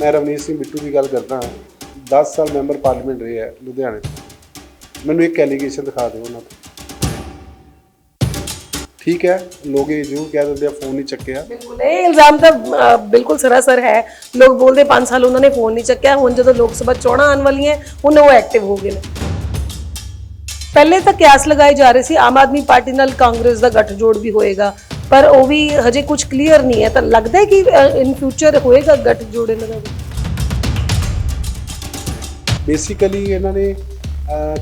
ਮੈਂ ਰਵਨੀਤ ਸਿੰਘ ਬਿੱਟੂ ਦੀ ਗੱਲ ਕਰਦਾ 10 ਸਾਲ ਮੈਂਬਰ ਪਾਰਲੀਮੈਂਟ ਰਹੇ ਹੈ ਲੁਧਿਆਣੇ। ਤੋਂ ਮੈਨੂੰ ਇੱਕ ਐਲੀਗੇਸ਼ਨ ਦਿਖਾ ਦਿਓ ਉਹਨਾਂ ਤੋਂ। ਠੀਕ ਹੈ ਲੋਕ ਇਹ ਜ਼ਰੂਰ ਕਹਿ ਦਿੰਦੇ ਆ ਫੋਨ ਨਹੀਂ ਚੱਕਿਆ। ਬਿਲਕੁਲ ਇਹ ਇਲਜ਼ਾਮ ਤਾਂ ਅ, ਬਿਲਕੁਲ ਸਰਾਸਰ ਹੈ। ਲੋਕ ਬੋਲਦੇ 5 ਸਾਲ ਉਹਨਾਂ ਨੇ ਫੋਨ ਨਹੀਂ ਚੱਕਿਆ। ਹੁਣ ਜਦੋਂ ਲੋਕ ਸਭਾ ਚੋਣਾਂ ਆਉਣ ਵਾਲੀਆਂ ਹੁਣ ਉਹ ਐਕਟਿਵ ਹੋ ਗਏ ਨੇ। ਪਹਿਲੇ ਤਾਂ ਕਿਆਸ ਲਗਾਏ ਜਾ ਰਹੇ ਸੀ ਆਮ ਆਦਮੀ ਪਾਰਟੀ ਨਾਲ ਕਾਂਗਰਸ ਦਾ ਗੱਠਜੋੜ ਵੀ ਹੋਏਗਾ। ਪਰ ਉਹ ਵੀ ਹਜੇ ਕੁਝ ਕਲੀਅਰ ਨਹੀਂ ਹੈ। ਤਾਂ ਲੱਗਦਾ ਹੈ ਕਿ ਇਨ ਫਿਊਚਰ ਹੋਏਗਾ ਗੱਠਜੋੜ ਇਹਨਾਂ ਦਾ ਬੇਸਿਕਲੀ ਇਹਨਾਂ ਨੇ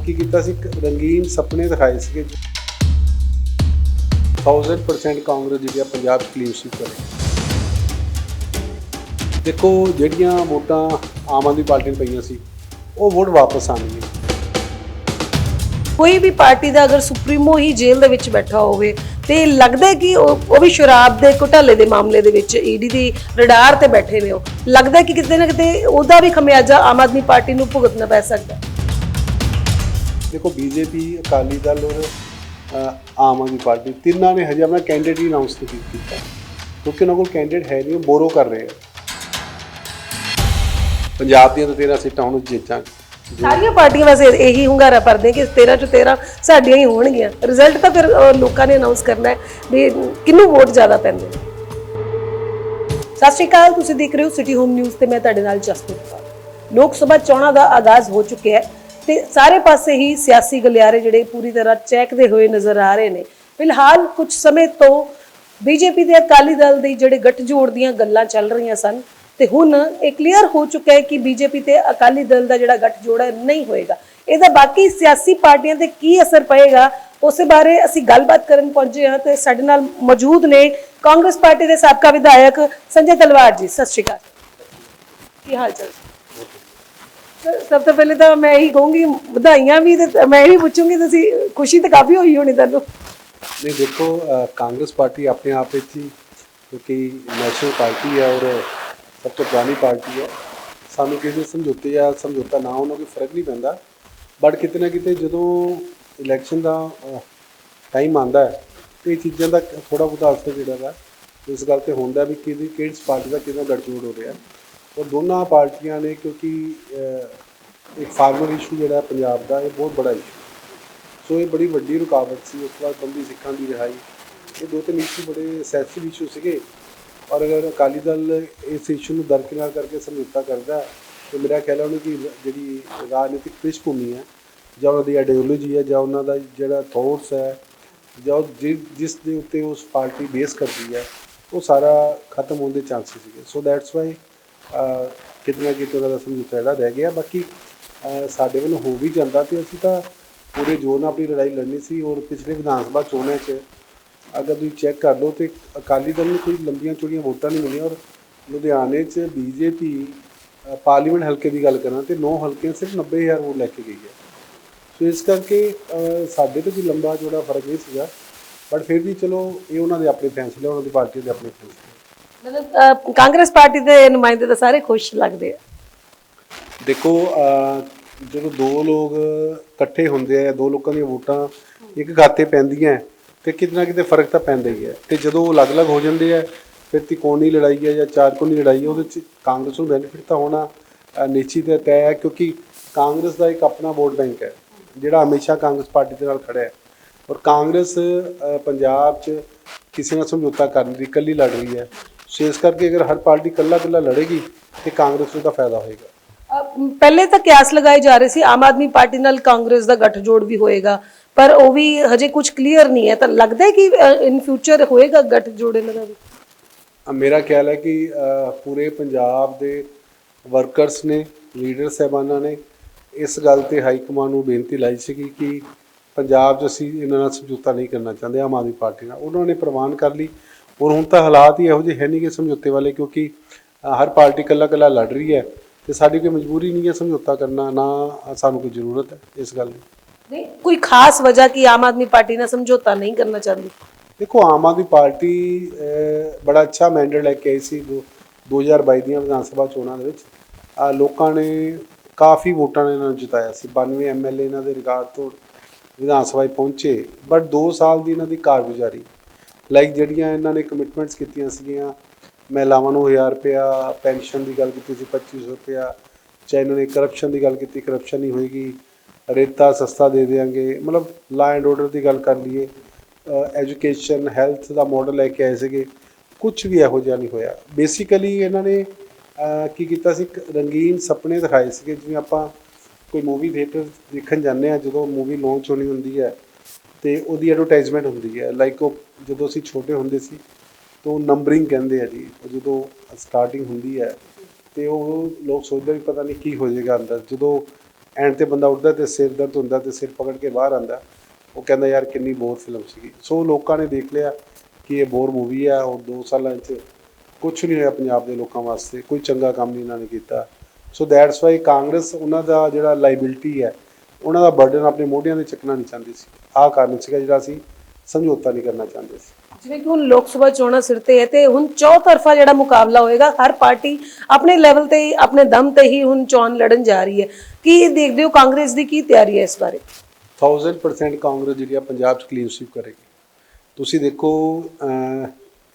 ਕੀ ਕੀਤਾ ਸੀ? ਰੰਗੀਨ ਸੁਪਨੇ ਦਿਖਾਏ ਸੀਗੇ। 1000% ਕਾਂਗਰਸ ਜਿਹੜੀ ਆ ਪੰਜਾਬ ਸਵੀਪ ਕਰੇ ਦੇਖੋ ਜਿਹੜੀਆਂ ਵੋਟਾਂ ਆਮ ਆਦਮੀ ਪਾਰਟੀ ਨੂੰ ਪਈਆਂ ਸੀ ਉਹ ਵੋਟ ਵਾਪਸ ਆਣਗੀਆਂ ਕੋਈ ਵੀ ਪਾਰਟੀ ਦਾ ਅਗਰ ਸੁਪਰੀਮੋ ਹੀ ਜੇਲ੍ਹ ਦੇ ਵਿੱਚ ਬੈਠਾ ਹੋਵੇ ਤੇ ਲੱਗਦਾ ਕਿ ਉਹ ਉਹ ਵੀ ਸ਼ਰਾਬ ਦੇ ਘੁਟਾਲੇ ਦੇ ਮਾਮਲੇ ਦੇ ਵਿੱਚ ਈਡੀ ਦੀ ਰਡਾਰ ਤੇ ਬੈਠੇ ਨੇ ਉਹ। ਲੱਗਦਾ ਕਿ ਕਿਤੇ ਨਾ ਕਿਤੇ ਉਹਦਾ ਵੀ ਖਮਿਆਜਾ ਆਮ ਆਦਮੀ ਪਾਰਟੀ ਨੂੰ ਭੁਗਤਣਾ ਪੈ ਸਕਦਾ ਹੈ। ਦੇਖੋ, ਬੀਜੇਪੀ, ਅਕਾਲੀ ਦਲ ਔਰ ਆਮ ਆਦਮੀ ਪਾਰਟੀ, ਤਿੰਨਾਂ ਨੇ ਹਜੇ ਆਪਣਾ ਕੈਂਡੀਡੇਟ ਹੀ ਅਨਾਉਂਸ ਨਹੀਂ ਕੀਤਾ। ਕਿਉਂਕਿ ਉਹਨਾਂ ਕੋਲ ਕੈਂਡੀਡੇਟ ਹੈ ਨਹੀਂ, ਉਹ ਬੋਰੋ ਕਰ ਰਹੇ ਆ। ਪੰਜਾਬ ਦੀਆਂ ਤਾਂ 13 ਸੀਟਾਂ ਹੁਣ ਜਿੱਤਾਂਗੇ ਸਾਰੀਆਂ ਪਾਰਟੀਆਂ ਵੈਸੇ ਇਹੀ ਹੁੰਗਾਰਾ ਭਰਦੇ ਕਿ 13 ਚ 13 ਸਾਡੀਆਂ ਹੀ ਹੋਣਗੀਆਂ। ਰਿਜ਼ਲਟ ਤਾਂ ਫਿਰ ਅਹ, ਲੋਕਾਂ ਨੇ ਅਨਾਉਂਸ ਕਰਨਾ ਹੈ ਵੀ ਕਿਹਨੂੰ ਵੋਟ ਜ਼ਿਆਦਾ ਪੈਂਦੇ ਨੇ। ਸਤਿ ਸ਼੍ਰੀ ਅਕਾਲ ਤੁਸੀਂ ਦੇਖ ਰਹੇ ਹੋ ਸਿਟੀ ਹੋਮ ਨਿਊਜ਼ ਤੇ ਮੈਂ ਤੁਹਾਡੇ ਨਾਲ ਜਸਪ੍ਰੀਤ ਕੌਰ। ਲੋਕ ਸਭਾ ਚੋਣਾਂ ਦਾ ਆਗਾਜ਼ ਹੋ ਚੁੱਕਿਆ ਹੈ ਤੇ ਸਾਰੇ ਪਾਸੇ ਹੀ ਸਿਆਸੀ ਗਲਿਆਰੇ ਜਿਹੜੇ ਪੂਰੀ ਤਰ੍ਹਾਂ ਚਹਿਕਦੇ ਹੋਏ ਨਜ਼ਰ ਆ ਰਹੇ ਨੇ। ਫਿਲਹਾਲ ਕੁਝ ਸਮੇਂ ਤੋਂ ਬੀਜੇਪੀ ਤੇ ਅਕਾਲੀ ਦਲ ਦੇ ਜਿਹੜੇ ਗੱਠਜੋੜ ਦੀਆਂ ਗੱਲਾਂ ਚੱਲ ਰਹੀਆਂ ਸਨ ਤੇ ਹੁਣ ਇਹ ਕਲੀਅਰ ਹੋ ਚੁੱਕਾ ਹੈ ਕਿ ਬੀਜੇਪੀ ਤੇ ਅਕਾਲੀ ਦਲ ਦਾ ਜਿਹੜਾ ਗੱਠਜੋੜ ਹੈ, ਨਹੀਂ ਹੋਏਗਾ। ਇਹਦਾ ਬਾਕੀ ਸਿਆਸੀ ਪਾਰਟੀਆਂ ਤੇ ਕੀ ਅਸਰ ਪਏਗਾ, ਉਸੇ ਬਾਰੇ ਅਸੀਂ ਗੱਲਬਾਤ ਕਰਨ ਪਹੁੰਚੇ ਹਾਂ ਤੇ ਸਾਡੇ ਨਾਲ ਮੌਜੂਦ ਨੇ ਕਾਂਗਰਸ ਪਾਰਟੀ ਦੇ ਸਾਬਕਾ ਵਿਧਾਇਕ ਸੰਜੇ ਤਲਵਾਰ ਜੀ। ਸਤਿ ਸ਼੍ਰੀ ਅਕਾਲ। ਕੀ ਹਾਲ ਚਾਲ? ਸਭ ਤੋਂ ਪਹਿਲੇ ਤਾਂ ਮੈਂ ਇਹੀ ਕਹੂੰਗੀ, ਵਧਾਈਆਂ ਵੀ ਤੇ ਮੈਂ ਇਹੀ ਪੁੱਛੂੰਗੀ, ਤੁਸੀਂ ਖੁਸ਼ੀ ਤਾਂ ਕਾਫੀ ਹੋਈ ਹੋਣੀ ਤੁਹਾਨੂੰ। ਨਹੀਂ, ਦੇਖੋ ਕਾਂਗਰਸ ਪਾਰਟੀ ਆਪਣੇ ਆਪ ਵਿੱਚ ਹੀ ਕਿਉਂਕਿ ਨੈਸ਼ਨਲ ਪਾਰਟੀ ਹੈ ਔਰ ਸਭ ਤੋਂ ਪੁਰਾਣੀ ਪਾਰਟੀ ਹੈ। ਸਾਨੂੰ ਕਿਸੇ ਸਮਝੌਤੇ ਜਾਂ ਸਮਝੌਤਾ ਨਾ ਹੋਣਾ ਕੋਈ ਫ਼ਰਕ ਨਹੀਂ ਪੈਂਦਾ। ਬਟ ਕਿਤੇ ਨਾ ਕਿਤੇ ਜਦੋਂ ਇਲੈਕਸ਼ਨ ਦਾ ਟਾਈਮ ਆਂਦਾ ਹੈ, ਤੇ ਇਹ ਚੀਜ਼ਾਂ ਦਾ ਥੋੜਾ ਬਹੁਤਾ ਅਸਰ ਜਿਹੜਾ ਵਾ, ਇਸ ਗੱਲ ਤੇ ਹੁੰਦਾ ਵੀ ਕਿਹਦੀ, ਕਿਹੜੀ ਪਾਰਟੀ ਦਾ ਕਿਹਦਾ ਗੜਜੋੜ ਹੋ ਰਿਹਾ। ਔਰ ਦੋਨਾਂ ਪਾਰਟੀਆਂ ਨੇ ਕਿਉਂਕਿ ਇੱਕ ਫਾਰਮਰ ਇਸ਼ੂ ਜਿਹੜਾ ਪੰਜਾਬ ਦਾ, ਇਹ ਬਹੁਤ ਬੜਾ ਇਸ਼ੂ ਸੋ ਇਹ ਬੜੀ ਵੱਡੀ ਰੁਕਾਵਟ ਸੀ, ਉਸ ਤੋਂ ਬਾਅਦ ਬੰਦੀ ਸਿੱਖਾਂ ਦੀ ਰਿਹਾਈ। ਇਹ ਦੋ ਤਿੰਨ ਇਸ਼ੂ ਬੜੇ ਸੈਂਸਿਟਿਵ ਇਸ਼ੂ ਸੀਗੇ। ਔਰ ਅਗਰ ਅਕਾਲੀ ਦਲ ਇਸ ਇਸ਼ੂ ਨੂੰ ਦਰਕਿਨਾਰ ਕਰਕੇ ਸਮਝੌਤਾ ਕਰਦਾ ਹੈ, ਤੇ ਮੇਰਾ ਖਿਆਲ ਹੈ ਉਹਨੂੰ ਕਿ ਜਿਹੜੀ ਰਾਜਨੀਤਿਕ ਪ੍ਰਿਸ਼ਭੂਮੀ ਹੈ ਜਾਂ ਉਹਨਾਂ ਦੀ ਆਈਡੀਓਲੋਜੀ ਹੈ ਜਾਂ ਉਹਨਾਂ ਦਾ ਜਿਹੜਾ ਥੋਟਸ ਹੈ ਜਾਂ ਉਹ ਜਿ- ਜਿਸ ਦੇ ਉੱਤੇ ਉਸ ਪਾਰਟੀ ਬੇਸ ਕਰਦੀ ਹੈ ਉਹ ਸਾਰਾ ਖਤਮ ਹੋਣ ਦੇ ਚਾਂਸਸ ਸੀਗੇ। ਸੋ ਦੈਟਸ ਵਾਈ ਕਿਤਨਾ ਕਿਤੇ ਉਹਨਾਂ ਦਾ ਸਮਝੌਤਾ ਜਿਹੜਾ ਰਹਿ ਗਿਆ। ਬਾਕੀ ਸਾਡੇ ਵੱਲੋਂ ਹੋ ਵੀ ਜਾਂਦਾ ਤੇ ਅਸੀਂ ਤਾਂ ਪੂਰੇ ਜੋਰ ਨਾਲ ਆਪਣੀ ਲੜਾਈ ਲੜਨੀ ਸੀ। ਔਰ ਪਿਛਲੇ ਵਿਧਾਨ ਸਭਾ ਚੋਣਾਂ 'ਚ ਅਗਰ ਤੁਸੀਂ ਚੈੱਕ ਕਰ ਲਓ ਤੇ ਅਕਾਲੀ ਦਲ ਨੂੰ ਕੋਈ ਲੰਬੀਆਂ ਚੌੜੀਆਂ ਵੋਟਾਂ ਨਹੀਂ ਮਿਲੀਆਂ ਔਰ ਲੁਧਿਆਣੇ 'ਚ ਬੀਜੇਪੀ ਪਾਰਲੀਮੈਂਟ ਹਲਕੇ ਦੀ ਗੱਲ ਕਰਾਂ ਤੇ 9 ਹਲਕਿਆਂ ਸਿਰਫ 90000 ਵੋਟ ਲੈ ਕੇ ਗਈ ਹੈ। ਸੋ ਇਸ ਕਰਕੇ ਸਾਡੇ ਤੇ ਕੋਈ ਲੰਬਾ ਚੌੜਾ ਫ਼ਰਕ ਨਹੀਂ ਸੀਗਾ ਬਟ ਫਿਰ ਵੀ ਚਲੋ ਇਹ ਉਹਨਾਂ ਦੇ ਆਪਣੇ ਫੈਸਲੇ ਉਹਨਾਂ ਦੀ ਪਾਰਟੀ ਦੇ ਆਪਣੇ ਫੈਸਲੇ ਮਤਲਬ ਕਾਂਗਰਸ ਪਾਰਟੀ ਦੇ ਨੁਮਾਇੰਦੇ ਤਾਂ ਸਾਰੇ ਖੁਸ਼ ਲੱਗਦੇ ਆ। ਦੇਖੋ ਜਦੋਂ ਦੋ ਲੋਕ ਇਕੱਠੇ ਹੁੰਦੇ ਆ ਦੋ ਲੋਕਾਂ ਦੀਆਂ ਵੋਟਾਂ ਇੱਕ ਖਾਤੇ ਪੈਂਦੀਆਂ ਤੇ ਕਿਤੇ ਨਾ ਕਿਤੇ ਫ਼ਰਕ ਤਾਂ ਪੈਂਦਾ ਹੀ ਹੈ। ਤੇ ਜਦੋਂ ਉਹ ਅਲੱਗ-ਅਲੱਗ ਹੋ ਜਾਂਦੇ ਆ, ਫਿਰ ਤਿਕੋਣੀ ਲੜਾਈ ਹੈ ਜਾਂ ਚਾਰ ਲੜਾਈ ਹੈ, ਉਹਦੇ ਚ ਕਾਂਗਰਸ ਨੂੰ ਬੈਨੀਫਿਟ ਤਾਂ ਹੋਣਾ ਨਿਸ਼ਚਿਤ ਹੈ, ਤੈਅ ਹੈ, ਕਿਉਂਕਿ ਕਾਂਗਰਸ ਦਾ ਇੱਕ ਆਪਣਾ ਵੋਟ ਬੈਂਕ ਹੈ, ਜਿਹੜਾ ਹਮੇਸ਼ਾ ਕਾਂਗਰਸ ਪਾਰਟੀ ਦੇ ਨਾਲ ਖੜਾ ਹੈ। ਔਰ ਕਾਂਗਰਸ ਪੰਜਾਬ 'ਚ ਕਿਸੇ ਨਾਲ ਸਮਝੌਤਾ ਕਰਨ ਦੀ ਇਕੱਲੀ ਲੜ ਰਹੀ ਹੈ। ਸੋ ਇਸ ਕਰਕੇ ਅਗਰ ਹਰ ਪਾਰਟੀ ਇਕੱਲਾ-ਇਕੱਲਾ ਲੜੇਗੀ, ਤੇ ਕਾਂਗਰਸ ਨੂੰ ਤਾਂ ਫਾਇਦਾ ਹੋਏਗਾ। ਪਹਿਲੇ ਤਾਂ ਕਿਆਸ ਲਗਾਏ ਜਾ ਰਹੇ ਸੀ, ਆਮ ਆਦਮੀ ਪਾਰਟੀ ਨਾਲ ਕਾਂਗਰਸ ਦਾ ਗੱਠਜੋੜ ਵੀ ਹੋਏਗਾ। ਪਰ ਉਹ ਵੀ ਹਜੇ ਕੁਝ ਕਲੀਅਰ ਨਹੀਂ ਹੈ। ਤਾਂ ਲੱਗਦਾ ਹੈ ਕਿ ਇਨ ਫਿਊਚਰ ਹੋਏਗਾ ਗੱਠਜੋੜ ਇਹਨਾਂ ਦਾ ਵੀ ਮੇਰਾ ਖਿਆਲ ਹੈ ਕਿ ਪੂਰੇ ਪੰਜਾਬ ਦੇ ਵਰਕਰਸ ਨੇ ਲੀਡਰ ਸਾਹਿਬਾਨਾਂ ਨੇ ਇਸ ਗੱਲ ਤੇ ਹਾਈ ਕਮਾਂਡ ਨੂੰ ਬੇਨਤੀ ਲਾਈ ਸੀਗੀ ਕਿ ਪੰਜਾਬ 'ਚ ਅਸੀਂ ਇਹਨਾਂ ਨਾਲ ਸਮਝੌਤਾ ਨਹੀਂ ਕਰਨਾ ਚਾਹੁੰਦੇ, ਆਮ ਆਦਮੀ ਪਾਰਟੀ ਨਾਲ। ਉਹਨਾਂ ਨੇ ਪ੍ਰਵਾਨ ਕਰ ਲਈ। ਔਰ ਹੁਣ ਤਾਂ ਹਾਲਾਤ ਹੀ ਇਹੋ ਜਿਹੇ ਹੈ ਨਹੀਂ ਕਿ ਸਮਝੌਤੇ ਵਾਲੇ, ਕਿਉਂਕਿ ਹਰ ਪਾਰਟੀ ਇਕੱਲਾ ਇਕੱਲਾ ਲੜ ਰਹੀ ਹੈ ਤੇ ਸਾਡੀ ਕੋਈ ਮਜਬੂਰੀ ਨਹੀਂ ਹੈ ਸਮਝੌਤਾ ਕਰਨਾ, ਨਾ ਸਾਨੂੰ ਕੋਈ ਜ਼ਰੂਰਤ ਹੈ ਇਸ ਗੱਲ ਦੀ। ਨਹੀਂ, ਕੋਈ ਖਾਸ ਵਜ੍ਹਾ ਕਿ ਆਮ ਆਦਮੀ ਪਾਰਟੀ ਨਾਲ ਸਮਝੌਤਾ ਨਹੀਂ ਕਰਨਾ ਚਾਹੁੰਦੀ? ਦੇਖੋ, ਆਮ ਆਦਮੀ ਪਾਰਟੀ ਬੜਾ ਅੱਛਾ ਮੈਂਡੇਟ ਲੈ ਕੇ ਆਈ ਸੀ ਦੋ- 2022 ਦੀਆਂ ਵਿਧਾਨ ਸਭਾ ਚੋਣਾਂ ਦੇ ਵਿੱਚ। ਲੋਕਾਂ ਨੇ ਕਾਫੀ ਵੋਟਾਂ ਨੇ ਇਹਨਾਂ ਨੂੰ ਜਿਤਾਇਆ ਸੀ। 92 ਐਮਐਲਏ ਇਹਨਾਂ ਦੇ ਰਿਕਾਰਡ ਤੋਂ ਵਿਧਾਨ ਸਭਾ 'ਚ ਪਹੁੰਚੇ। ਬਟ 2 ਸਾਲ ਦੀ ਇਹਨਾਂ ਦੀ ਕਾਰਗੁਜ਼ਾਰੀ ਲਾਈਕ ਜਿਹੜੀਆਂ ਇਹਨਾਂ ਨੇ ਕਮਿਟਮੈਂਟਸ ਕੀਤੀਆਂ ਸੀਗੀਆਂ, ਮਹਿਲਾਵਾਂ ਨੂੰ 1000 ਰੁਪਇਆ, ਪੈਨਸ਼ਨ ਦੀ ਗੱਲ ਕੀਤੀ ਸੀ 2500 ਰੁਪਇਆ, ਚਾਹੇ ਇਹਨਾਂ ਨੇ ਕਰਪਸ਼ਨ ਦੀ ਗੱਲ ਕੀਤੀ ਕਰਪਸ਼ਨ ਨਹੀਂ ਹੋਏਗੀ। ਰੇਤਾ ਸਸਤਾ ਦੇ ਦੇਾਂਗੇ ਮਤਲਬ ਲਾ ਐਂਡ ਆਰਡਰ ਦੀ ਗੱਲ ਕਰ ਲਈਏ ਐਜੂਕੇਸ਼ਨ ਹੈਲਥ ਦਾ ਮਾਡਲ ਲੈ ਕੇ ਆਏ ਸੀਗੇ। ਕੁਝ ਵੀ ਇਹੋ ਜਿਹਾ ਨਹੀਂ ਹੋਇਆ। ਬੇਸਿਕਲੀ ਇਹਨਾਂ ਨੇ ਕੀ ਕੀਤਾ ਸੀ? ਇੱਕ ਰੰਗੀਨ ਸੁਪਨੇ ਦਿਖਾਏ ਸੀਗੇ। ਜਿਵੇਂ ਆਪਾਂ ਕੋਈ ਮੂਵੀ ਥੀਏਟਰ ਦੇਖਣ ਜਾਂਦੇ ਆ ਜਦੋਂ ਮੂਵੀ ਲਾਂਚ ਹੋਣੀ ਹੁੰਦੀ ਹੈ, ਤੇ ਉਹਦੀ ਐਡਵਰਟਾਈਜ਼ਮੈਂਟ ਹੁੰਦੀ ਹੈ। ਲਾਈਕ ਉਹ ਜਦੋਂ ਅਸੀਂ ਛੋਟੇ ਹੁੰਦੇ ਸੀ, ਤਾਂ ਨੰਬਰਿੰਗ ਕਹਿੰਦੇ ਆ ਜੀ। ਉਹ ਜਦੋਂ ਸਟਾਰਟਿੰਗ ਹੁੰਦੀ ਹੈ, ਤੇ ਉਹ ਲੋਕ ਸੋਚਦੇ ਵੀ ਪਤਾ ਨਹੀਂ ਕੀ ਹੋ ਜਾਏਗਾ ਅੰਦਰ। ਜਦੋਂ ਐਂਡ ਤੇ ਬੰਦਾ ਉੱਠਦਾ ਤੇ ਸਿਰ ਦਰਦ ਹੁੰਦਾ ਤੇ ਸਿਰ ਪਕੜ ਕੇ ਬਾਹਰ ਆਂਦਾ, ਉਹ ਕਹਿੰਦਾ, ਯਾਰ, ਕਿੰਨੀ ਬੋਰ ਫਿਲਮ ਸੀਗੀ। ਸੋ ਲੋਕਾਂ ਨੇ ਦੇਖ ਲਿਆ ਕਿ ਇਹ ਬੋਰ ਮੂਵੀ ਆ ਔਰ 2 ਸਾਲਾਂ 'ਚ ਕੁਝ ਨਹੀਂ ਹੋਇਆ ਪੰਜਾਬ ਦੇ ਲੋਕਾਂ ਵਾਸਤੇ, ਕੋਈ ਚੰਗਾ ਕੰਮ ਨਹੀਂ ਇਹਨਾਂ ਨੇ ਕੀਤਾ। ਸੋ ਦੈਟਸ ਵਾਈ ਕਾਂਗਰਸ ਉਹਨਾਂ ਦਾ ਜਿਹੜਾ ਲਾਇਬਿਲਿਟੀ ਹੈ, ਉਹਨਾਂ ਦਾ ਬਰਡਨ ਆਪਣੇ ਮੋਢਿਆਂ ਤੇ ਚੱਕਣਾ ਨਹੀਂ ਚਾਹੁੰਦੀ ਸੀ। ਆਹ ਕਾਰਨ ਸੀਗਾ ਜਿਹੜਾ ਅਸੀਂ ਸਮਝੌਤਾ ਨਹੀਂ ਕਰਨਾ ਚਾਹੁੰਦੇ ਸੀ। ਜਿਵੇਂ ਕਿ ਹੁਣ ਲੋਕ ਸਭਾ ਚੋਣਾਂ ਸਿਰ ਤੇ ਹੈ ਤੇ ਹੁਣ ਚੌਤਰਫਾ ਜਿਹੜਾ ਮੁਕਾਬਲਾ ਹੋਏਗਾ, ਹਰ ਪਾਰਟੀ ਆਪਣੇ ਲੈਵਲ ਤੇ ਹੀ, ਆਪਣੇ ਦਮ ਤੇ ਹੀ ਹੁਣ ਚੋਣ ਲੜਨ ਜਾ ਰਹੀ ਹੈ। ਕੀ ਦੇਖਦੇ ਹੋ ਕਾਂਗਰਸ ਦੀ ਕੀ ਤਿਆਰੀ ਹੈ ਇਸ ਬਾਰੇ? 1000% ਕਾਂਗਰਸ ਜਿਹੜੀ ਆ ਪੰਜਾਬ 'ਚ ਕਲੀਨ ਸਵੀਪ ਕਰੇਗੀ। ਤੁਸੀਂ ਦੇਖੋ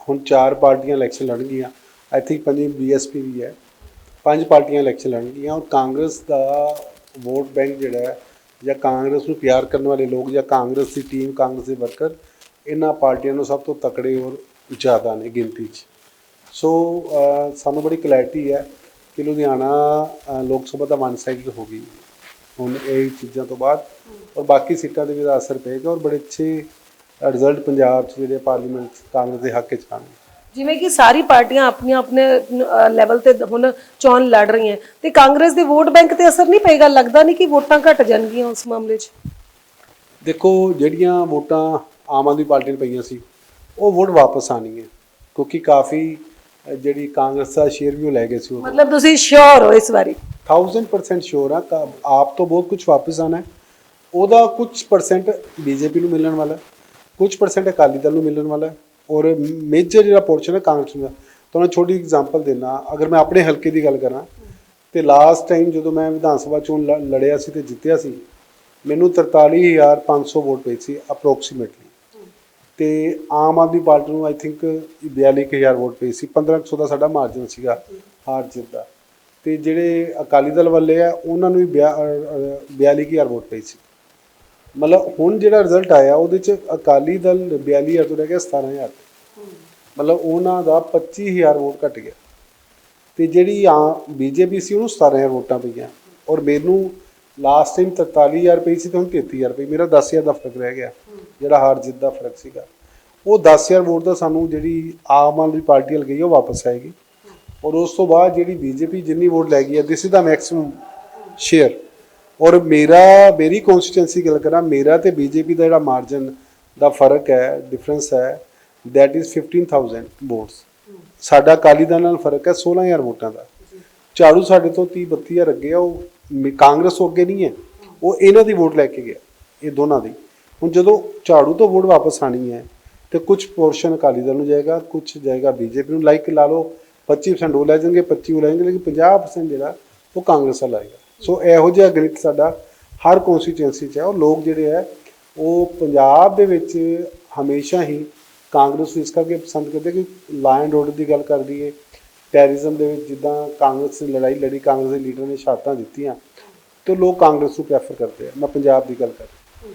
ਹੁਣ ਚਾਰ ਪਾਰਟੀਆਂ ਇਲੈਕਸ਼ਨ ਲੜਨਗੀਆਂ। ਆਈ ਥਿੰਕ ਪੰਜੀ ਬੀਐਸਪੀ ਵੀ ਹੈ। ਪੰਜ ਪਾਰਟੀਆਂ ਇਲੈਕਸ਼ਨ ਲੜਨਗੀਆਂ। ਔਰ ਕਾਂਗਰਸ ਦਾ ਵੋਟ ਬੈਂਕ ਜਿਹੜਾ ਹੈ, ਜਾਂ ਕਾਂਗਰਸ ਨੂੰ ਪਿਆਰ ਕਰਨ ਵਾਲੇ ਲੋਕ ਜਾਂ ਕਾਂਗਰਸ ਦੀ ਟੀਮ ਕਾਂਗਰਸ ਦੇ ਵਰਕਰ ਇਹਨਾਂ ਪਾਰਟੀਆਂ ਨੂੰ ਸਭ ਤੋਂ ਤਕੜੇ ਔਰ ਜ਼ਿਆਦਾ ਨੇ ਗਿਣਤੀ 'ਚ। ਸੋ ਸਾਨੂੰ ਬੜੀ ਕਲੈਰਿਟੀ ਹੈ ਕਿ ਲੁਧਿਆਣਾ ਲੋਕ ਸਭਾ ਦਾ ਵਨ ਸਾਈਡ ਹੋ ਗਈ। ਹੁਣ ਇਹ ਚੀਜ਼ਾਂ ਤੋਂ ਬਾਅਦ ਔਰ ਬਾਕੀ ਸੀਟਾਂ ਦੇ ਵੀ ਅਸਰ ਪਏਗਾ ਔਰ ਬੜੇ ਅੱਛੇ ਰਿਜ਼ਲਟ ਪੰਜਾਬ 'ਚ ਜਿਹੜੇ ਪਾਰਲੀਮੈਂਟ ਕਾਂਗਰਸ ਦੇ ਹੱਕ 'ਚ ਆਉਣਗੇ। ਜਿਵੇਂ ਕਿ ਸਾਰੀ ਪਾਰਟੀਆਂ ਆਪਣੀਆਂ ਆਪਣੇ ਲੈਵਲ ਤੇ ਹੁਣ ਚੋਣ ਲੜ ਰਹੀਆਂ। ਤੇ ਕਾਂਗਰਸ ਦੇ ਵੋਟ ਬੈਂਕ ਤੇ ਅਸਰ ਨਹੀਂ ਪਏਗਾ? ਲੱਗਦਾ ਨਹੀਂ ਕਿ ਵੋਟਾਂ ਘਟ ਜਾਣਗੀਆਂ ਉਸ ਮਾਮਲੇ 'ਚ? ਦੇਖੋ ਜਿਹੜੀਆਂ ਵੋਟਾਂ ਆਮ ਆਦਮੀ ਪਾਰਟੀ ਨੂੰ ਪਈਆਂ ਸੀ ਉਹ ਵੋਟ ਵਾਪਸ ਆਣੀ ਹੈ ਕਿਉਂਕਿ ਕਾਫੀ ਜਿਹੜੀ ਕਾਂਗਰਸ ਦਾ ਸ਼ੇਅਰ ਵੀ ਉਹ ਲੈ ਗਏ ਸੀ ਉਹ ਮਤਲਬ ਤੁਸੀਂ ਸ਼ੋਰ ਹੋ ਇਸ ਵਾਰੀ? 1000% ਸ਼ੋਰ ਆ ਕਾ- ਆਪ ਤੋਂ ਬਹੁਤ ਕੁਝ ਵਾਪਸ ਆਣਾ ਹੈ। ਉਹਦਾ ਕੁਝ ਪਰਸੈਂਟ ਬੀਜੇਪੀ ਨੂੰ ਮਿਲਣ ਵਾਲਾ ਕੁਝ ਪਰਸੈਂਟ ਅਕਾਲੀ ਦਲ ਨੂੰ ਮਿਲਣ ਵਾਲਾ ਔਰ ਮੇਜਰ ਜਿਹੜਾ ਪੋਰਸ਼ਨ ਹੈ ਕਾਂਗਰਸ ਹੈ। ਤੁਹਾਨੂੰ ਛੋਟੀ ਐਗਜ਼ਾਮਪਲ ਦੇਣਾ ਅਗਰ ਮੈਂ ਆਪਣੇ ਹਲਕੇ ਦੀ ਗੱਲ ਕਰਾਂ ਤੇ ਲਾਸਟ ਟਾਈਮ ਜਦੋਂ ਮੈਂ ਵਿਧਾਨ ਸਭਾ ਚੋਣ ਲ- ਲੜਿਆ ਸੀ ਤੇ ਜਿੱਤਿਆ ਸੀ ਮੈਨੂੰ 43500 ਵੋਟ ਪਈ ਸੀ ਅਪਰੋਕਸੀਮੇਟਲੀ ਤੇ ਆਮ ਆਦਮੀ ਪਾਰਟੀ ਨੂੰ ਆਈ ਥਿੰਕ 42000 ਵੋਟ ਪਈ ਸੀ 1500 ਦਾ ਸਾਡਾ ਮਾਰਜਨ ਸੀਗਾ ਹਾਰ ਜਿੱਤ ਦਾ। ਤੇ ਜਿਹੜੇ ਅਕਾਲੀ ਦਲ ਵਾਲੇ ਆ ਉਹਨਾਂ ਨੂੰ ਵੀ ਬਿਆ- ਅ, ਅ, 42000 ਵੋਟ ਪਈ ਸੀ। ਮਤਲਬ ਹੁਣ ਜਿਹੜਾ ਰਿਜ਼ਲਟ ਆਇਆ ਉਹਦੇ ਚ ਅਕਾਲੀ ਦਲ 42000 ਤੋਂ ਰਹਿ ਗਿਆ 17000 ਮਤਲਬ ਉਹਨਾਂ ਦਾ 25000 ਵੋਟ ਘਟ ਗਿਆ। ਤੇ ਜਿਹੜੀ ਆ ਬੀਜੇਪੀ ਸੀ ਉਹਨੂੰ 17000 ਵੋਟਾਂ ਪਈਆਂ। ਔਰ ਮੈਨੂੰ ਲਾਸਟ ਟਾਈਮ 43000 ਪਈ ਸੀ ਤੇ ਹੁਣ 33000 ਪਈ। ਮੇਰਾ 10000 ਦਾ ਫ਼ਰਕ ਰਹਿ ਗਿਆ। ਜਿਹੜਾ ਹਾਰ ਜਿੱਤ ਦਾ ਫ਼ਰਕ ਸੀਗਾ, ਉਹ 10000 ਵੋਟ ਦਾ ਸਾਨੂੰ ਜਿਹੜੀ ਆਮ ਆਦਮੀ ਪਾਰਟੀ ਵੱਲ ਗਈ, ਉਹ ਵਾਪਸ ਆਏਗੀ। ਔਰ ਉਸ ਤੋਂ ਬਾਅਦ ਜਿਹੜੀ ਬੀਜੇਪੀ ਜਿੰਨੀ ਵੋਟ ਲੈ ਗਈ ਹੈ this is the maximum share ਔਰ ਮੇਰਾ, ਮੇਰੀ ਕਨਸਟੀਟੈਂਸੀ ਗੱਲ ਕਰਾਂ, ਮੇਰਾ ਤੇ ਬੀਜੇਪੀ ਦਾ ਜਿਹੜਾ ਮਾਰਜਨ ਦਾ ਫ਼ਰਕ ਹੈ ਡਿਫਰੈਂਸ ਹੈ, that is 15000 ਵੋਟਸ ਸਾਡਾ ਅਕਾਲੀ ਦਲ ਨਾਲ ਫ਼ਰਕ ਹੈ 16000 ਵੋਟਾਂ ਦਾ। ਝਾੜੂ ਸਾਡੇ ਤੋਂ 30 32000 ਅੱਗੇ ਆ, ਉਹ ਮ- ਕਾਂਗਰਸ ਅੱਗੇ ਨਹੀਂ ਹੈ, ਉਹ ਇਹਨਾਂ ਦੀ ਵੋਟ ਲੈ ਕੇ ਗਿਆ, ਇਹ ਦੋਨਾਂ ਦੀ। ਹੁਣ ਜਦੋਂ ਝਾੜੂ ਤੋਂ ਵੋਟ ਵਾਪਸ ਆਣੀ ਹੈ, ਤੇ ਕੁਝ ਪੋਰਸ਼ਨ ਅਕਾਲੀ ਦਲ ਨੂੰ ਜਾਏਗਾ, ਕੁਝ ਜਾਏਗਾ ਬੀਜੇਪੀ ਨੂੰ ਲਾਈਕ ਲਾ ਲਓ 25% ਉਹ ਲੈ ਜਾਣਗੇ 25 ਉਹ ਲੈ ਜਾਣਗੇ, ਲੇਕਿਨ 50% ਜਿਹੜਾ, ਉਹ ਕਾਂਗਰਸ ਵੱਲ ਆਏਗਾ ਸੋ ਇਹੋ ਜਿਹਾ ਗਣਿਤ ਸਾਡਾ ਹਰ ਕਨਸਟੀਟੁਐਂਸੀ 'ਚ ਹੈ ਉਹ ਲੋਕ ਜਿਹੜੇ ਹੈ, ਉਹ ਪੰਜਾਬ ਦੇ ਵਿੱਚ ਹਮੇਸ਼ਾ ਹੀ ਕਾਂਗਰਸ ਨੂੰ ਇਸ ਕਰਕੇ ਪਸੰਦ ਕਰਦੇ ਕਿ ਲਾਇਨ ਰੋਡ ਦੀ ਗੱਲ ਕਰ ਲਈਏ ਟੈਰਰਿਜ਼ਮ ਦੇ ਵਿੱਚ ਜਿੱਦਾਂ ਕਾਂਗਰਸ ਨੇ ਲੜਾਈ ਲੜੀ, ਕਾਂਗਰਸ ਦੇ ਲੀਡਰ ਨੇ ਸ਼ਹਾਦਤਾਂ ਦਿੱਤੀਆਂ, ਤੇ ਲੋਕ ਕਾਂਗਰਸ ਨੂੰ ਪ੍ਰੈਫਰ ਕਰਦੇ ਆ। ਮੈਂ ਪੰਜਾਬ ਦੀ ਗੱਲ ਕਰ ਰਿਹਾ।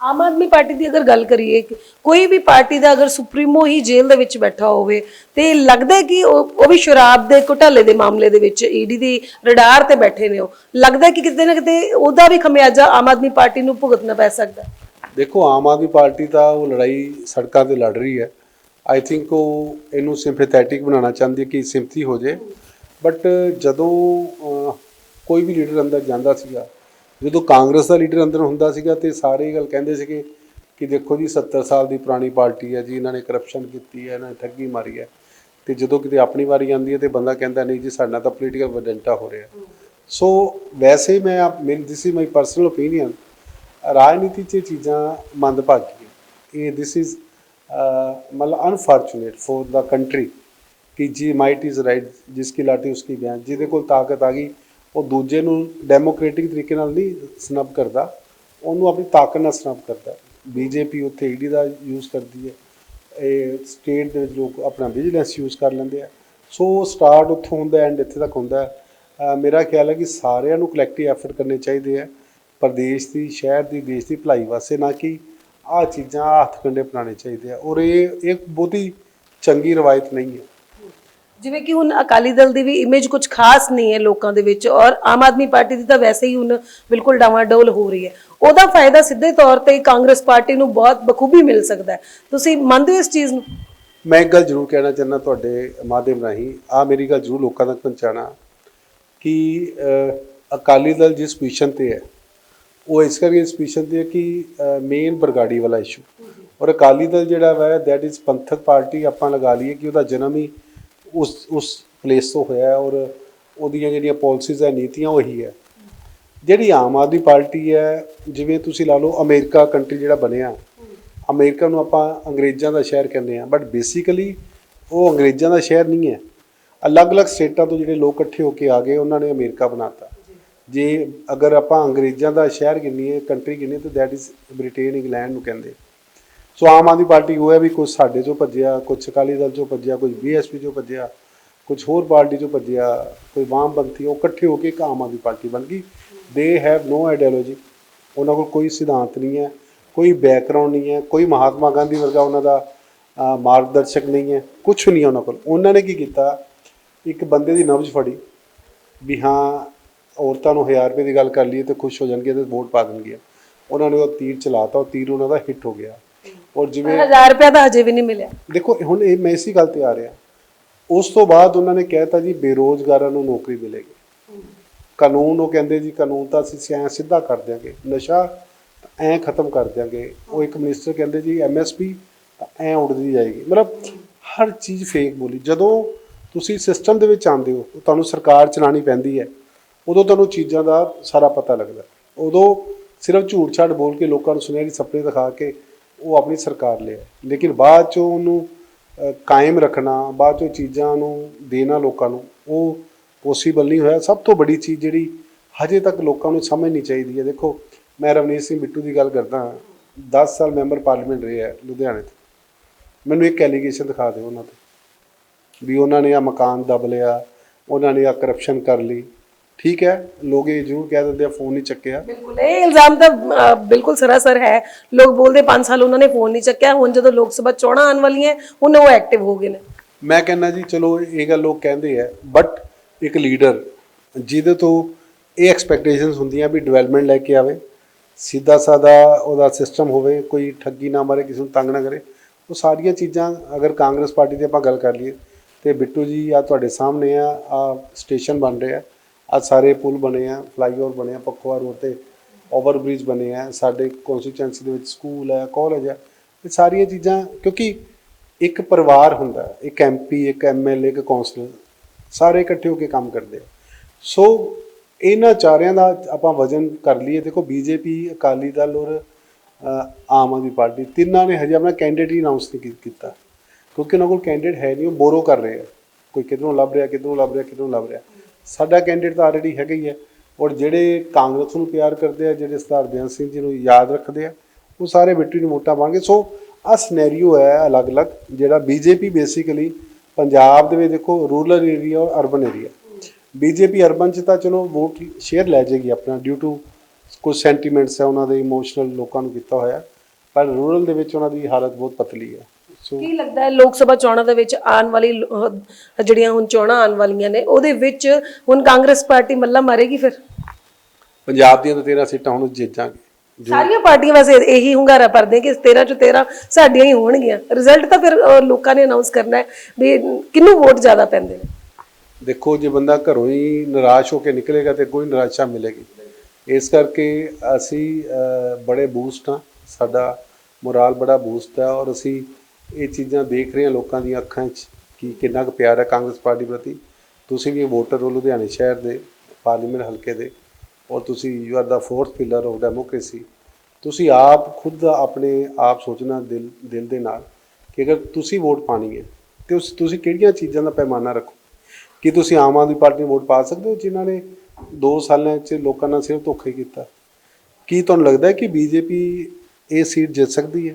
ਆਮ ਆਦਮੀ ਪਾਰਟੀ ਦੀ ਅਗਰ ਗੱਲ ਕਰੀਏ ਕਿ ਕੋਈ ਵੀ ਪਾਰਟੀ ਦਾ ਅਗਰ ਸੁਪਰੀਮੋ ਹੀ ਜੇਲ੍ਹ ਦੇ ਵਿੱਚ ਬੈਠਾ ਹੋਵੇ, ਤੇ ਲੱਗਦਾ ਹੈ ਕਿ ਉਹ ਉਹ ਵੀ ਸ਼ਰਾਬ ਦੇ ਘੁਟਾਲੇ ਦੇ ਮਾਮਲੇ ਦੇ ਵਿੱਚ ਈਡੀ ਦੀ ਰਡਾਰ ਤੇ ਬੈਠੇ ਨੇ ਉਹ। ਲੱਗਦਾ ਹੈ ਕਿ ਕਿਤੇ ਨਾ ਕਿਤੇ ਉਹਦਾ ਵੀ ਖਮਿਆਜਾ ਆਮ ਆਦਮੀ ਪਾਰਟੀ ਨੂੰ ਭੁਗਤਣਾ ਪੈ ਸਕਦਾ ਦੇਖੋ, ਆਮ ਆਦਮੀ ਪਾਰਟੀ ਤਾਂ ਉਹ ਲੜਾਈ ਸੜਕਾਂ ਤੇ ਲੜ ਰਹੀ ਹੈ। ਆਈ ਥਿੰਕ ਉਹ ਇਹਨੂੰ ਸਿੰਪੈਥੈਟਿਕ ਬਣਾਉਣਾ ਚਾਹੁੰਦੀ ਹੈ ਕਿ ਸਿੰਪਥੀ ਹੋ ਜੇ ਬਟ ਜਦੋਂ ਕੋਈ ਵੀ ਲੀਡਰ ਅੰਦਰ ਜਾਂਦਾ ਸੀਗਾ ਜਦੋਂ ਕਾਂਗਰਸ ਦਾ ਲੀਡਰ ਅੰਦਰ ਹੁੰਦਾ ਸੀਗਾ ਤੇ ਸਾਰੇ ਇਹ ਗੱਲ ਕਹਿੰਦੇ ਸੀਗੇ ਕਿ ਦੇਖੋ ਜੀ 70 ਸਾਲ ਦੀ ਪੁਰਾਣੀ ਪਾਰਟੀ ਹੈ ਜੀ, ਇਹਨਾਂ ਨੇ ਕਰਪਸ਼ਨ ਕੀਤੀ ਹੈ, ਇਹਨਾਂ ਨੇ ਠੱਗੀ ਮਾਰੀ ਹੈ। ਤੇ ਜਦੋਂ ਕਿਤੇ ਆਪਣੀ ਵਾਰੀ ਆਉਂਦੀ ਹੈ ਤੇ ਬੰਦਾ ਕਹਿੰਦਾ, ਨਹੀਂ ਜੀ, ਸਾਡਾ ਤਾਂ ਪੋਲੀਟੀਕਲ ਵਡੰਟਾ ਹੋ ਰਿਹਾ ਸੋ ਵੈਸੇ ਮੈਂ ਆਪ, ਮੇਰੀ this is my personal opinion ਰਾਜਨੀਤੀ 'ਚ ਇਹ ਚੀਜ਼ਾਂ ਮੰਦਭਾਗੀ ਹੈ। ਇਹ ਦਿਸ ਇਜ਼ ਮਤਲਬ ਅਨਫੋਰਚੂਨੇਟ ਫॉर ਦਾ ਕੰਟਰੀ ਕਿ ਜੀ ਮਾਈਟ ਇਜ਼ ਰਾਈਟ ਜਿਸ ਕੀ ਲਾਠੀ ਉਸਕੀ ਬਿਆਨ ਜਿਹਦੇ ਕੋਲ ਤਾਕਤ ਆ ਗਈ ਉਹ ਦੂਜੇ ਨੂੰ ਡੈਮੋਕ੍ਰੈਟਿਕ ਤਰੀਕੇ ਨਾਲ ਨਹੀਂ ਸਨਬ ਕਰਦਾ, ਉਹਨੂੰ ਆਪਣੀ ਤਾਕਤ ਨਾਲ ਸਨਬ ਕਰਦਾ। ਬੀਜੇਪੀ ਉੱਥੇ ਈਡੀ ਦਾ ਯੂਜ਼ ਕਰਦੀ ਹੈ। ਇਹ ਸਟੇਟ ਦੇ ਵਿੱਚ ਲੋਕ ਆਪਣਾ ਵਿਜੀਲੈਂਸ ਯੂਜ਼ ਕਰ ਲੈਂਦੇ ਆ। ਸੋ ਸਟਾਰਟ ਉੱਥੋਂ ਹੁੰਦਾ ਐਂਡ ਇੱਥੇ ਤੱਕ ਹੁੰਦਾ ਮੇਰਾ ਖਿਆਲ ਹੈ ਕਿ ਸਾਰਿਆਂ ਨੂੰ ਕਲੈਕਟਿਵ ਐਫਰਟ ਕਰਨੇ ਚਾਹੀਦੇ ਆ। ਪ੍ਰਦੇਸ਼ ਦੀ, ਸ਼ਹਿਰ ਦੀ, ਦੇਸ਼ ਦੀ ਭਲਾਈ ਵਾਸਤੇ ਨਾ ਕਿ ਆਹ ਚੀਜ਼ਾਂ ਹੱਥ ਕੰਡੇ ਬਣਾਉਣੇ ਚਾਹੀਦੇ ਆ। ਔਰ ਇਹ ਇੱਕ ਬਹੁਤੀ ਚੰਗੀ ਰਵਾਇਤ ਨਹੀਂ ਹੈ। ਜਿਵੇਂ ਕਿ ਹੁਣ ਅਕਾਲੀ ਦਲ ਦੀ ਵੀ ਇਮੇਜ ਕੁਝ ਖਾਸ ਨਹੀਂ ਹੈ ਲੋਕਾਂ ਦੇ ਵਿੱਚ ਔਰ ਆਮ ਆਦਮੀ ਪਾਰਟੀ ਦੀ ਤਾਂ ਵੈਸੇ ਹੀ ਹੁਣ ਬਿਲਕੁਲ ਡਾਵਾਡੋਲ ਹੋ ਰਹੀ ਹੈ। ਉਹਦਾ ਫਾਇਦਾ ਸਿੱਧੇ ਤੌਰ ਤੇ ਕਾਂਗਰਸ ਪਾਰਟੀ ਨੂੰ ਬਹੁਤ ਬਖੂਬੀ ਮਿਲ ਸਕਦਾ ਹੈ। ਤੁਸੀਂ ਮੰਨਦੇ ਹੋ ਇਸ ਚੀਜ਼ ਨੂੰ? ਮੈਂ ਇੱਕ ਗੱਲ ਜ਼ਰੂਰ ਕਹਿਣਾ ਚਾਹੁੰਦਾ ਤੁਹਾਡੇ ਮਾਧਿਅਮ ਰਾਹੀਂ ਆ ਮੇਰੀ ਗੱਲ ਜ਼ਰੂਰ ਲੋਕਾਂ ਤੱਕ ਪਹੁੰਚਾਣਾ ਕਿ ਅਕਾਲੀ ਦਲ ਜਿਸ ਪੋਜੀਸ਼ਨ ਤੇ ਹੈ, ਉਹ ਇਸ ਕਰਕੇ ਇਸ ਪੋਜੀਸ਼ਨ ਤੇ ਹੈ ਕਿ ਮੇਨ ਬਰਗਾੜੀ ਵਾਲਾ ਇਸ਼ੂ ਔਰ ਅਕਾਲੀ ਦਲ ਜਿਹੜਾ ਵਾ ਦੈਟ ਇਜ਼ ਪੰਥਕ ਪਾਰਟੀ ਆਪਾਂ ਲਗਾ ਲਈਏ ਕਿ ਉਹਦਾ ਜਨਮ ਹੀ ਉਸ ਉਸ ਪਲੇਸ ਤੋਂ ਹੋਇਆ ਔਰ ਉਹਦੀਆਂ ਜਿਹੜੀਆਂ ਪਾਲਿਸੀਜ਼ ਹੈ, ਨੀਤੀਆਂ ਉਹੀ ਹੈ। ਜਿਹੜੀ ਆਮ ਆਦਮੀ ਪਾਰਟੀ ਹੈ, ਜਿਵੇਂ ਤੁਸੀਂ ਲਾ ਲਓ ਅਮਰੀਕਾ ਕੰਟਰੀ ਜਿਹੜਾ ਬਣਿਆ, ਅਮਰੀਕਾ ਨੂੰ ਆਪਾਂ ਅੰਗਰੇਜ਼ਾਂ ਦਾ ਸ਼ਹਿਰ ਕਹਿੰਦੇ ਆ ਬਟ ਬੇਸਿਕਲੀ ਉਹ ਅੰਗਰੇਜ਼ਾਂ ਦਾ ਸ਼ਹਿਰ ਨਹੀਂ ਹੈ। ਅਲੱਗ-ਅਲੱਗ ਸਟੇਟਾਂ ਤੋਂ ਜਿਹੜੇ ਲੋਕ ਇਕੱਠੇ ਹੋ ਕੇ ਆ ਗਏ, ਉਹਨਾਂ ਨੇ ਅਮਰੀਕਾ ਬਣਾਤਾ। ਜੇ ਅਗਰ ਆਪਾਂ ਅੰਗਰੇਜ਼ਾਂ ਦਾ ਸ਼ਹਿਰ ਗਿਣੀਏ ਕੰਟਰੀ ਗਿਣੀਏ, ਤਾਂ ਦੈਟ ਇਜ਼ ਬ੍ਰਿਟੇਨ ਇੰਗਲੈਂਡ ਨੂੰ ਕਹਿੰਦੇ। ਸੋ ਆਮ ਆਦਮੀ ਪਾਰਟੀ ਉਹ ਹੈ ਵੀ ਕੁਝ ਸਾਡੇ ਚੋਂ ਭੱਜਿਆ ਕੁਝ ਅਕਾਲੀ ਦਲ ਚੋਂ ਭੱਜਿਆ ਕੁਝ ਬੀਐਸਪੀ ਚੋਂ ਭੱਜਿਆ ਕੁਝ ਹੋਰ ਪਾਰਟੀ ਚੋਂ ਭੱਜਿਆ, ਕੋਈ ਵਾਮਪੰਥੀ ਉਹ ਇਕੱਠੇ ਹੋ ਕੇ ਇੱਕ ਆਮ ਆਦਮੀ ਪਾਰਟੀ ਬਣ ਗਈ। ਦੇ ਹੈਵ ਨੋ ਆਈਡੀਓਲੋਜੀ ਉਹਨਾਂ ਕੋਲ ਕੋਈ ਸਿਧਾਂਤ ਨਹੀਂ ਹੈ, ਕੋਈ ਬੈਕਗ੍ਰਾਉਂਡ ਨਹੀਂ ਹੈ, ਕੋਈ ਮਹਾਤਮਾ ਗਾਂਧੀ ਵਰਗਾ ਉਹਨਾਂ ਦਾ ਮਾਰਗਦਰਸ਼ਕ ਨਹੀਂ ਹੈ ਕੁਝ ਨਹੀਂ ਹੈ ਉਹਨਾਂ ਕੋਲ। ਉਹਨਾਂ ਨੇ ਕੀ ਕੀਤਾ? ਇੱਕ ਬੰਦੇ ਦੀ ਨਬਜ਼ ਫੜੀ ਵੀ ਹਾਂ, ਔਰਤਾਂ ਨੂੰ 1000 ਰੁਪਏ ਦੀ ਗੱਲ ਕਰ ਲਈਏ ਤੇ ਖੁਸ਼ ਹੋ ਜਾਣਗੇ ਤੇ ਵੋਟ ਪਾ ਦੇਣਗੇ ਉਹਨਾਂ ਨੇ ਉਹ ਤੀਰ ਚਲਾਤਾ ਉਹ ਤੀਰ ਉਹਨਾਂ ਦਾ ਹਿੱਟ ਹੋ ਗਿਆ। ਔਰ ਜਿਵੇਂ 1000 ਰੁਪਏ ਤਾਂ ਹਜੇ ਵੀ ਨਹੀਂ ਮਿਲਿਆ। ਦੇਖੋ ਹੁਣ ਇਹ ਮੈਂ ਇਸੀ ਗੱਲ ਤੇ ਆ ਰਿਹਾ। ਉਸ ਤੋਂ ਬਾਅਦ ਉਹਨਾਂ ਨੇ ਕਹਿਤਾ ਜੀ ਬੇਰੋਜ਼ਗਾਰਾਂ ਨੂੰ ਨੌਕਰੀ ਮਿਲੇਗੀ। ਕਾਨੂੰਨ ਉਹ ਕਹਿੰਦੇ ਜੀ ਕਾਨੂੰਨ ਤਾਂ ਅਸੀਂ ਐਂ ਸਿੱਧਾ ਕਰ ਦਿਆਂਗੇ। ਨਸ਼ਾ ਐਂ ਖਤਮ ਕਰ ਦਿਆਂਗੇ। ਉਹ ਇੱਕ ਮਿਨਿਸਟਰ ਕਹਿੰਦੇ ਜੀ ਐਮਐਸਪੀ ਐਂ ਉੱਡਦੀ ਜਾਏਗੀ। ਮਤਲਬ ਹਰ ਚੀਜ਼ ਫੇਕ ਬੋਲੀ। ਜਦੋਂ ਤੁਸੀਂ ਸਿਸਟਮ ਦੇ ਵਿੱਚ ਆਉਂਦੇ ਹੋ ਤੁਹਾਨੂੰ ਸਰਕਾਰ ਚਲਾਣੀ ਪੈਂਦੀ ਹੈ ਉਦੋਂ ਤੁਹਾਨੂੰ ਚੀਜ਼ਾਂ ਦਾ ਸਾਰਾ ਪਤਾ ਲੱਗਦਾ। ਉਦੋਂ ਸਿਰਫ ਝੂਠ ਛਾੜ ਬੋਲ ਕੇ ਲੋਕਾਂ ਨੂੰ ਸੁਨਹਿਰੀ ਸੁਪਨੇ ਦਿਖਾ ਕੇ ਉਹ ਆਪਣੀ ਸਰਕਾਰ ਲਿਆ ਲੇਕਿਨ ਬਾਅਦ ਚੋਂ ਉਹਨੂੰ ਕਾਇਮ ਰੱਖਣਾ, ਬਾਅਦ ਚੋਂ ਚੀਜ਼ਾਂ ਨੂੰ ਦੇਣਾ ਲੋਕਾਂ ਨੂੰ, ਉਹ ਪੋਸੀਬਲ ਨਹੀਂ ਹੋਇਆ। ਸਭ ਤੋਂ ਵੱਡੀ ਚੀਜ਼ ਜਿਹੜੀ ਹਜੇ ਤੱਕ ਲੋਕਾਂ ਨੂੰ ਸਮਝ ਨਹੀਂ ਚਾਹੀਦੀ ਹੈ। ਦੇਖੋ, ਮੈਂ ਰਵਨੀਤ ਸਿੰਘ ਬਿੱਟੂ ਦੀ ਗੱਲ ਕਰਦਾ 10 ਸਾਲ ਮੈਂਬਰ ਪਾਰਲੀਮੈਂਟ ਰਹੇ ਹੈ ਲੁਧਿਆਣੇ ਤੋਂ। ਮੈਨੂੰ ਇੱਕ ਐਲੀਗੇਸ਼ਨ ਦਿਖਾ ਦਿਓ ਉਹਨਾਂ ਤੇ। ਵੀ ਉਹਨਾਂ ਨੇ ਆ ਮਕਾਨ ਦਬ ਲਿਆ, ਉਹਨਾਂ ਨੇ ਆ ਕਰਪਸ਼ਨ ਕਰ ਲਈ। ਠੀਕ ਹੈ ਲੋਕ ਇਹ ਜ਼ਰੂਰ ਕਹਿ ਦਿੰਦੇ ਆ ਫੋਨ ਨਹੀਂ ਚੱਕਿਆ। ਬਿਲਕੁਲ ਇਹ ਇਲਜ਼ਾਮ ਤਾਂ ਬਿਲਕੁਲ ਸਰਾਸਰ ਹੈ। ਲੋਕ ਬੋਲਦੇ 5 ਸਾਲ ਉਹਨਾਂ ਨੇ ਫੋਨ ਨਹੀਂ ਚੱਕਿਆ ਹੁਣ ਜਦੋਂ ਲੋਕ ਸਭਾ ਚੋਣਾਂ ਆਉਣ ਵਾਲੀਆਂ ਹੁਣ ਉਹ ਐਕਟਿਵ ਹੋ ਗਏ ਨੇ। ਮੈਂ ਕਹਿੰਦਾ ਜੀ ਚਲੋ ਇਹ ਗੱਲ ਲੋਕ ਕਹਿੰਦੇ ਆ ਬਟ ਇੱਕ ਲੀਡਰ ਜਿਹਦੇ ਤੋਂ ਇਹ ਐਕਸਪੈਕਟੇਸ਼ਨਸ ਹੁੰਦੀਆਂ ਵੀ ਡਿਵੈਲਪਮੈਂਟ ਲੈ ਕੇ ਆਵੇ ਸਿੱਧਾ ਸਾਦਾ ਉਹਦਾ ਸਿਸਟਮ ਹੋਵੇ ਕੋਈ ਠੱਗੀ ਨਾ ਮਾਰੇ ਕਿਸੇ ਨੂੰ ਤੰਗ ਨਾ ਕਰੇ ਉਹ ਸਾਰੀਆਂ ਚੀਜ਼ਾਂ ਅਗਰ ਕਾਂਗਰਸ ਪਾਰਟੀ ਦੀ ਆਪਾਂ ਗੱਲ ਕਰ ਲਈਏ ਤੇ ਬਿੱਟੂ ਜੀ ਆ ਤੁਹਾਡੇ ਸਾਹਮਣੇ ਆ ਆ ਸਟੇਸ਼ਨ ਬਣ ਰਿਹਾ ਅੱਜ ਸਾਰੇ ਪੁਲ ਬਣੇ ਆ ਫਲਾਈਓਵਰ ਬਣੇ ਆ ਪੱਖੋਆ ਰੋਡ ਤੇ ਓਵਰ ਬ੍ਰਿਜ ਬਣੇ ਆ ਸਾਡੇ ਕਨਸਟੀਚੁਐਂਸੀ ਦੇ ਵਿੱਚ ਸਕੂਲ ਹੈ ਕਾਲਜ ਹੈ ਇਹ ਸਾਰੀਆਂ ਚੀਜ਼ਾਂ ਕਿਉਂਕਿ ਇੱਕ ਪਰਿਵਾਰ ਹੁੰਦਾ ਹੈ, ਇੱਕ ਐਮਪੀ ਇੱਕ ਐਮਐਲਏ ਇੱਕ ਕੌਂਸਲਰ ਸਾਰੇ ਇਕੱਠੇ ਹੋ ਕੇ ਕੰਮ ਕਰਦੇ ਆ। ਸੋ ਇਹਨਾਂ ਚਾਰਿਆਂ ਦਾ ਆਪਾਂ ਵਜਨ ਕਰ ਲਈਏ ਦੇਖੋ ਬੀਜੇਪੀ ਅਕਾਲੀ ਦਲ ਔਰ ਆਮ ਆਦਮੀ ਪਾਰਟੀ ਤਿੰਨਾਂ ਨੇ ਹਜੇ ਆਪਣਾ ਕੈਂਡੀਡੇਟ ਹੀ ਅਨਾਉਂਸ ਨਹੀਂ ਕੀਤਾ। ਕਿਉਂਕਿ ਉਹਨਾਂ ਕੋਲ ਕੈਂਡੀਡੇਟ ਹੈ ਨਹੀਂ ਉਹ ਬੋਰੋ ਕਰ ਰਹੇ ਆ। ਕੋਈ ਕਿਧਰੋਂ ਲੱਭ ਰਿਹਾ ਕਿਧਰੋਂ ਲੱਭ ਰਿਹਾ ਕਿਧਰੋਂ ਲੱਭ ਰਿਹਾ। ਸਾਡਾ ਕੈਂਡੀਡੇਟ ਤਾਂ ਆਲਰੇਡੀ ਹੈਗਾ ਹੀ ਹੈ। ਔਰ ਜਿਹੜੇ ਕਾਂਗਰਸ ਨੂੰ ਪਿਆਰ ਕਰਦੇ ਆ, ਜਿਹੜੇ ਸਰਦਾਰ ਬੇਅੰਤ ਸਿੰਘ ਜੀ ਨੂੰ ਯਾਦ ਰੱਖਦੇ ਆ, ਉਹ ਸਾਰੇ ਮਿੱਟੀ ਨੂੰ ਵੋਟਾਂ ਪਾਣਗੇ। ਸੋ ਆ ਸਿਨੈਰੀਓ ਹੈ ਅਲੱਗ-ਅਲੱਗ, ਜਿਹੜਾ ਬੀਜੇਪੀ ਬੇਸਿਕਲੀ ਪੰਜਾਬ ਦੇ ਵਿੱਚ ਦੇਖੋ ਰੂਰਲ ਏਰੀਆ ਔਰ ਅਰਬਨ ਏਰੀਆ ਬੀਜੇਪੀ ਅਰਬਨ ਚ ਤਾਂ ਚਲੋ ਵੋਟ ਸ਼ੇਅਰ ਲੈ ਜਾਏਗੀ ਆਪਣਾ ਡਿਊ ਟੂ ਕੁਝ ਸੈਂਟੀਮੈਂਟਸ ਹੈ ਉਹਨਾਂ ਦੇ ਇਮੋਸ਼ਨਲ ਲੋਕਾਂ ਨੂੰ ਕੀਤਾ ਹੋਇਆ। ਪਰ ਰੂਰਲ ਦੇ ਵਿੱਚ ਉਹਨਾਂ ਦੀ ਹਾਲਤ ਬਹੁਤ ਪਤਲੀ ਹੈ। ਕੀ ਲੱਗਦਾ ਹੈ ਲੋਕ ਸਭਾ ਚੋਣਾਂ ਦੇ ਵਿੱਚ ਆਉਣ ਵਾਲੀ ਲ- ਅਹ ਜਿਹੜੀਆਂ ਹੁਣ ਚੋਣਾਂ ਆਉਣ ਵਾਲੀਆਂ ਨੇ ਉਹਦੇ ਵਿੱਚ ਹੁਣ ਕਾਂਗਰਸ ਪਾਰਟੀ ਮੱਲਾ ਮਾਰੇਗੀ ਫਿਰ? ਪੰਜਾਬ ਦੀਆਂ ਤਾਂ 13 ਸੀਟਾਂ ਹੁਣ ਜਿੱਤਾਂਗੇ। ਸਾਰੀਆਂ ਪਾਰਟੀਆਂ ਵੈਸੇ ਇਹੀ ਹੁੰਗਾਰਾ ਭਰਦੇ ਕਿ 13 ਚੋਂ 13 ਸਾਡੀਆਂ ਹੀ ਹੋਣਗੀਆਂ। ਰਿਜ਼ਲਟ ਤਾਂ ਫਿਰ ਅਹ, ਲੋਕਾਂ ਨੇ ਅਨਾਉਂਸ ਕਰਨਾ ਹੈ ਵੀ ਕਿਹਨੂੰ ਵੋਟ ਜ਼ਿਆਦਾ ਪੈਂਦੇ ਨੇ? ਦੇਖੋ ਜੇ ਬੰਦਾ ਘਰੋਂ ਹੀ ਨਿਰਾਸ਼ ਹੋ ਕੇ ਨਿਕਲੇਗਾ ਤੇ ਕੋਈ ਨਿਰਾਸ਼ਾ ਮਿਲੇਗੀ। ਇਸ ਕਰਕੇ ਅਸੀਂ ਅਹ, ਬੜੇ ਬੂਸਟ ਹਾਂ। ਸਾਡਾ ਮੋਰਾਲ ਬੜਾ ਬੂਸਟ ਹੈ ਔਰ ਅਸੀਂ ਇਹ ਚੀਜ਼ਾਂ ਦੇਖ ਰਹੇ ਹਾਂ ਲੋਕਾਂ ਦੀਆਂ ਅੱਖਾਂ 'ਚ ਕਿ ਕਿੰਨਾ ਕੁ ਪਿਆਰ ਹੈ ਕਾਂਗਰਸ ਪਾਰਟੀ ਪ੍ਰਤੀ। ਤੁਸੀਂ ਵੀ ਵੋਟਰ ਹੋ ਲੁਧਿਆਣੇ ਸ਼ਹਿਰ ਦੇ, ਪਾਰਲੀਮੈਂਟ ਹਲਕੇ ਦੇ, ਔਰ ਤੁਸੀਂ you are the fourth pillar of democracy ਤੁਸੀਂ ਆਪ ਖੁਦ ਆਪਣੇ ਆਪ ਸੋਚਣਾ ਦਿਲ ਦਿਲ ਦੇ ਨਾਲ ਕਿ ਅਗਰ ਤੁਸੀਂ ਵੋਟ ਪਾਣੀ ਹੈ, ਤੇ ਉਸ, ਤੁਸੀਂ ਕਿਹੜੀਆਂ ਚੀਜ਼ਾਂ ਦਾ ਪੈਮਾਨਾ ਰੱਖੋ? ਕੀ ਤੁਸੀਂ ਆਮ ਆਦਮੀ ਪਾਰਟੀ ਨੂੰ ਵੋਟ ਪਾ ਸਕਦੇ ਹੋ ਜਿਨ੍ਹਾਂ ਨੇ 2 ਸਾਲਾਂ 'ਚ ਲੋਕਾਂ ਨਾਲ ਸਿਰਫ ਧੋਖੇ ਕੀਤਾ? ਕੀ ਤੁਹਾਨੂੰ ਲੱਗਦਾ ਹੈ ਕਿ ਬੀਜੇਪੀ ਇਹ ਸੀਟ ਜਿੱਤ ਸਕਦੀ ਹੈ?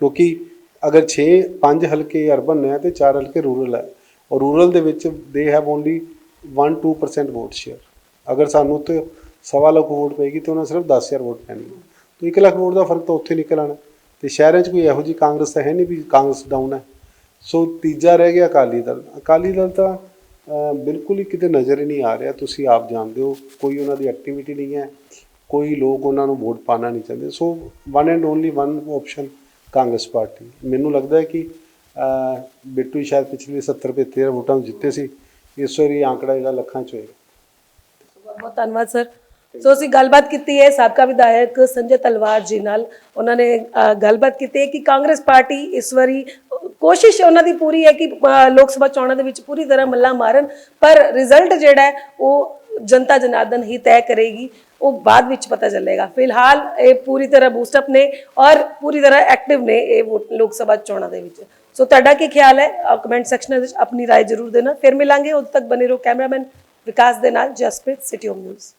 ਕਿਉਂਕਿ ਅਗਰ 6 5 ਹਲਕੇ ਅਰਬਨ ਹੈ ਤੇ 4 ਹਲਕੇ ਰੂਰਲ ਹੈ। ਔਰ ਰੂਰਲ ਦੇ ਵਿੱਚ they have only 1-2% vote share ਅਗਰ ਸਾਨੂੰ ਤੇ ਸਵਾ ਲੱਖ ਵੋਟ ਪਏਗੀ ਤੇ ਉਹਨਾਂ ਸਿਰਫ 10000 ਵੋਟ ਪੈਣੀ ਹੈ। ਤਾਂ 1 ਲੱਖ ਵੋਟ ਦਾ ਫ਼ਰਕ ਤਾਂ ਉੱਥੇ ਨਿਕਲ ਆਣਾ ਤੇ ਸ਼ਹਿਰਾਂ 'ਚ ਕੋਈ ਇਹੋ ਜੀ ਕਾਂਗਰਸ ਤਾਂ ਹੈ ਨਹੀਂ ਵੀ ਕਾਂਗਰਸ ਡਾਊਨ ਹੈ। ਸੋ ਤੀਜਾ ਰਹਿ ਗਿਆ ਅਕਾਲੀ ਦਲ। ਅਕਾਲੀ ਦਲ ਤਾਂ ਬਿਲਕੁਲ ਹੀ ਕਿਤੇ ਨਜ਼ਰ ਹੀ ਨਹੀਂ ਆ ਰਿਹਾ। ਤੁਸੀਂ ਆਪ ਜਾਣਦੇ ਹੋ, ਕੋਈ ਉਹਨਾਂ ਦੀ ਐਕਟੀਵਿਟੀ ਨਹੀਂ ਹੈ। ਕੋਈ ਲੋਕ ਉਹਨਾਂ ਨੂੰ ਵੋਟ ਪਾਣਾ ਨਹੀਂ ਚਾਹੁੰਦੇ। So one and only one option Congress party. ਮੈਨੂੰ ਲੱਗਦਾ ਹੈ ਕਿ ਬਿੱਟੂ ਸ਼ਾਇਦ ਪਿਛਲੇ 70 75 ਵੋਟਾਂ ਤੋਂ ਜਿੱਤੇ ਸੀ। ਇਸ ਵਾਰੀ ਆંકੜਾ ਜਿਹੜਾ ਲੱਖਾਂ 'ਚ ਹੋਏਗਾ। ਬਹੁਤ ਧੰਨਵਾਦ, ਸਰ। ਸੋ ਅਸੀਂ ਗੱਲਬਾਤ ਕੀਤੀ ਹੈ ਸਾਬਕਾ ਵਿਧਾਇਕ ਸੰਜੇ ਤਲਵਾਰ ਜੀ ਨਾਲ। ਉਹਨਾਂ ਨੇ ਗੱਲਬਾਤ ਕੀਤੀ ਹੈ ਕਿ ਕਾਂਗਰਸ ਪਾਰਟੀ ਇਸ ਵਾਰੀ, ਕੋਸ਼ਿਸ਼ ਉਹਨਾਂ ਦੀ ਪੂਰੀ ਹੈ ਕਿ ਲੋਕ ਸਭਾ ਚੋਣਾਂ ਦੇ ਵਿੱਚ ਪੂਰੀ ਤਰ੍ਹਾਂ ਮੱਲਾ ਮਾਰਨ। ਪਰ ਰਿਜ਼ਲਟ ਜਿਹੜਾ ਉਹ ਜਨਤਾ ਜਨਾਰਦਨ ਹੀ ਤੈਅ ਕਰੇਗੀ। ਉਹ ਬਾਅਦ ਵਿੱਚ ਪਤਾ ਚੱਲੇਗਾ ਫਿਲਹਾਲ ਇਹ ਪੂਰੀ ਤਰ੍ਹਾਂ ਬੂਸਟ ਅਪ ਨੇ ਔਰ ਪੂਰੀ ਤਰ੍ਹਾਂ ਐਕਟਿਵ ਨੇ ਇਹ ਵੋਟ- ਲੋਕ ਸਭਾ ਚੋਣਾਂ ਦੇ ਵਿੱਚ ਸੋ ਤੁਹਾਡਾ ਕੀ ਖਿਆਲ ਹੈ ਕਮੈਂਟ ਸੈਕਸ਼ਨ ਵਿੱਚ ਆਪਣੀ رائے ਜ਼ਰੂਰ ਦੇਣਾ ਫਿਰ ਮਿਲਾਂਗੇ ਉਦੋਂ ਤੱਕ ਬਨੇ ਰਹੋ ਕੈਮਰਾਮੈਨ ਵਿਕਾਸ ਦੇ ਨਾਲ ਜਸਪ੍ਰੀਤ ਸਿਟੀ ਹੋਮ ਨਿਊਜ਼